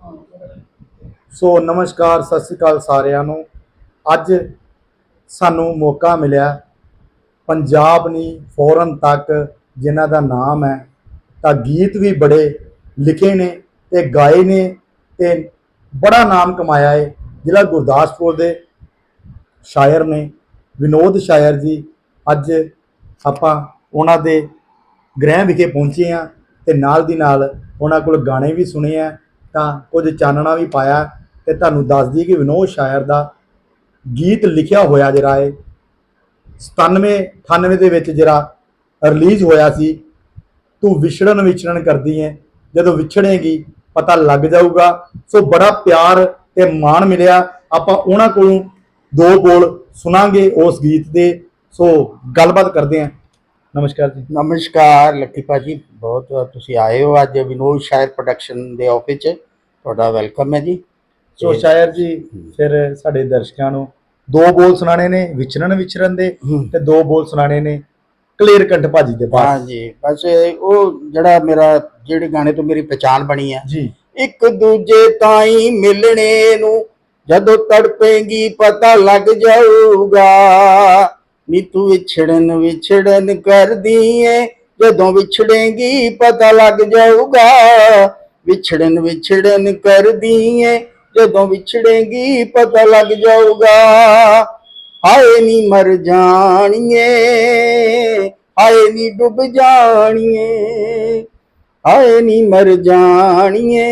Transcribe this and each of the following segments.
ਸੋ ਨਮਸਕਾਰ, ਸਤਿ ਸ੍ਰੀ ਅਕਾਲ ਸਾਰਿਆਂ ਨੂੰ। ਅੱਜ ਸਾਨੂੰ ਮੌਕਾ ਮਿਲਿਆ ਪੰਜਾਬ ਨਹੀਂ ਫੌਰਨ ਤੱਕ, ਜਿਨ੍ਹਾਂ ਦਾ ਨਾਮ ਹੈ, ਤਾਂ ਗੀਤ ਵੀ ਬੜੇ ਲਿਖੇ ਨੇ ਤੇ ਗਾਏ ਨੇ ਤੇ ਬੜਾ ਨਾਮ ਕਮਾਇਆ ਹੈ ਜ਼ਿਲ੍ਹਾ ਗੁਰਦਾਸਪੁਰ ਦੇ ਸ਼ਾਇਰ ਨੇ, ਵਿਨੋਦ ਸ਼ਾਇਰ ਜੀ। ਅੱਜ ਆਪਾਂ ਉਹਨਾਂ ਦੇ ਗ੍ਰਹਿ ਵਿਖੇ ਪਹੁੰਚੇ ਆ ਤੇ ਨਾਲ ਦੀ ਨਾਲ ਉਹਨਾਂ ਕੋਲ ਗਾਣੇ ਵੀ ਸੁਣੇ ਆ। ਤਾਂ ਕੁਝ ਚਾਨਣਾ ਵੀ ਪਾਇਆ ਤੇ ਤੁਹਾਨੂੰ ਦੱਸ ਦਈਏ ਕਿ ਵਿਨੋਦ ਸ਼ਾਇਰ ਦਾ ਗੀਤ ਲਿਖਿਆ ਹੋਇਆ ਜਿਹੜਾ ਹੈ 97 98 ਦੇ ਵਿੱਚ ਜਿਹੜਾ ਰਿਲੀਜ਼ ਹੋਇਆ ਸੀ, ਤੂੰ ਵਿਛੜਨ ਵਿਛੜਨ ਕਰਦੀ ਹੈ ਜਦੋਂ ਵਿਛੜੇਗੀ ਪਤਾ ਲੱਗ ਜਾਊਗਾ। ਸੋ ਬੜਾ ਪਿਆਰ ਤੇ ਮਾਣ ਮਿਲਿਆ। ਆਪਾਂ ਉਹਨਾਂ ਕੋਲੋਂ ਦੋ ਬੋਲ ਸੁਣਾਂਗੇ ਉਸ ਗੀਤ ਦੇ। ਸੋ ਗੱਲਬਾਤ ਕਰਦੇ ਹਾਂ ਨਮਸਕਾਰ ਜੀ। ਨਮਸਕਾਰ ਲੱਕੀ ਭਾਜੀ ਬਹੁਤ ਤੁਸੀਂ ਆਏ ਹੋ ਅੱਜ ਵਿਨੋਦ ਸ਼ਾਇਰ ਪ੍ਰੋਡਕਸ਼ਨ ਦੇ ਆਫਿਸ 'ਚ। ਤੁਹਾਡਾ ਵੈਲਕਮ ਹੈ ਜੀ। ਸੋ ਸ਼ਾਇਰ ਜੀ ਫਿਰ ਸਾਡੇ ਦਰਸ਼ਕਾਂ ਨੂੰ ਦੋ ਬੋਲ ਸੁਣਾਣੇ ਨੇ ਵਿਚਰਨ ਵਿਚਰਨ ਦੇ ਤੇ ਦੋ ਬੋਲ ਸੁਣਾਣੇ ਨੇ ਕਲੀਅਰ ਕੰਠ ਭਾਜੀ ਦੇ ਹਾਂ ਬਾਅਦ ਜੀ ਬਸ ਉਹ ਜਿਹੜਾ ਮੇਰਾ ਜਿਹੜੇ ਗਾਣੇ ਤੋਂ ਮੇਰੀ ਪਛਾਣ ਬਣੀ ਹੈ ਜੀ। ਇੱਕ ਦੂਜੇ ਤਾਈ ਮਿਲਣੇ ਨੂੰ ਜਦੋਂ ਤੜਪੇਂਗੀ ਪਤਾ ਲੱਗ ਜਾਊਗਾ। ਨੀ ਤੂੰ ਵਿਛੜਨ ਵਿਛੜਨ ਕਰਦੀ ਏ ਜਦੋਂ ਵਿਛੜੇਂਗੀ ਪਤਾ ਲੱਗ ਜਾਊਗਾ। ਵਿਛੜਨ ਵਿਛੜਨ ਕਰਦੀ ਏ ਜਦੋਂ ਵਿਛੜੇਂਗੀ ਪਤਾ ਲੱਗ ਜਾਊਗਾ। ਹਾਏ ਨੀ ਮਰ ਜਾਣੀਏ। ਹਾਏ ਨੀ ਡੁੱਬ ਜਾਣੀਏ। ਹਾਏ ਨੀ ਮਰ ਜਾਣੀਏ।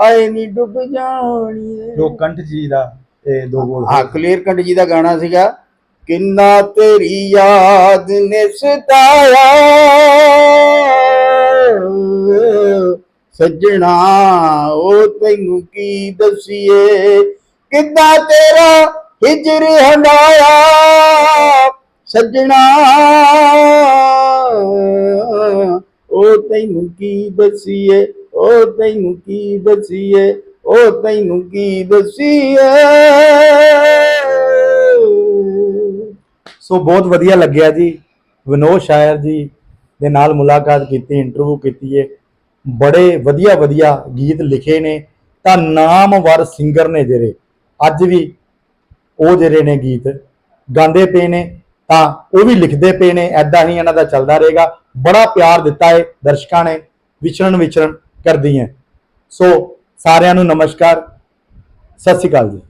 ਹਾਏ ਨੀ ਡੁੱਬ ਜਾਣੀਏ। ਜੋ ਕੰਠ ਜੀ ਦਾ ਤੇ ਦੋ ਬੋਲ ਹਾਂ ਕਲੀਅਰ ਕੰਡ ਜੀ ਦਾ ਗਾਣਾ ਸੀਗਾ। ਕਿੰਨਾ ਤੇਰੀ ਯਾਦ ਨੇ ਸਤਾਇਆ ਸੱਜਣਾ ਉਹ ਤੈਨੂੰ ਕੀ ਦਸੀਏ? ਕਿੱਦਾਂ ਤੇਰਾ ਹਿਜਰ ਹੰਡਾਇਆ? ਸੱਜਣਾ ਉਹ ਤੈਨੂੰ ਕੀ ਦਸੀਏ? ਉਹ ਤੈਨੂੰ ਕੀ ਦਸੀਏ? ਉਹ ਤੈਨੂੰ ਕੀ ਦਸੀਏ? ਸੋ ਬਹੁਤ ਵਧੀਆ ਲੱਗਿਆ ਜੀ। ਵਿਨੋਦ ਸ਼ਾਇਰ ਜੀ ਦੇ ਨਾਲ ਮੁਲਾਕਾਤ ਕੀਤੀ ਇੰਟਰਵਿਊ ਕੀਤੀ ਹੈ ਬੜੇ ਵਧੀਆ ਵਧੀਆ ਗੀਤ ਲਿਖੇ ਨੇ। ਤਾਂ ਨਾਮਵਰ ਸਿੰਗਰ ਨੇ ਜਿਹੜੇ, ਅੱਜ ਵੀ ਉਹ ਜਿਹੜੇ ਨੇ ਗੀਤ ਗਾਉਂਦੇ ਪਏ ਨੇ। ਤਾਂ ਉਹ ਵੀ ਲਿਖਦੇ ਪਏ ਨੇ ਐਦਾਂ ਹੀ ਇਹਨਾਂ ਦਾ ਚੱਲਦਾ ਰਹੇਗਾ। ਬੜਾ ਪਿਆਰ ਦਿੱਤਾ ਹੈ ਦਰਸ਼ਕਾਂ ਨੇ, ਵਿਚਰਨ ਵਿਚਰਨ ਕਰਦੀ ਹੈ ਸੋ ਸਾਰਿਆਂ ਨੂੰ ਨਮਸਕਾਰ। ਸਤਿ ਸ਼੍ਰੀ ਅਕਾਲ ਜੀ।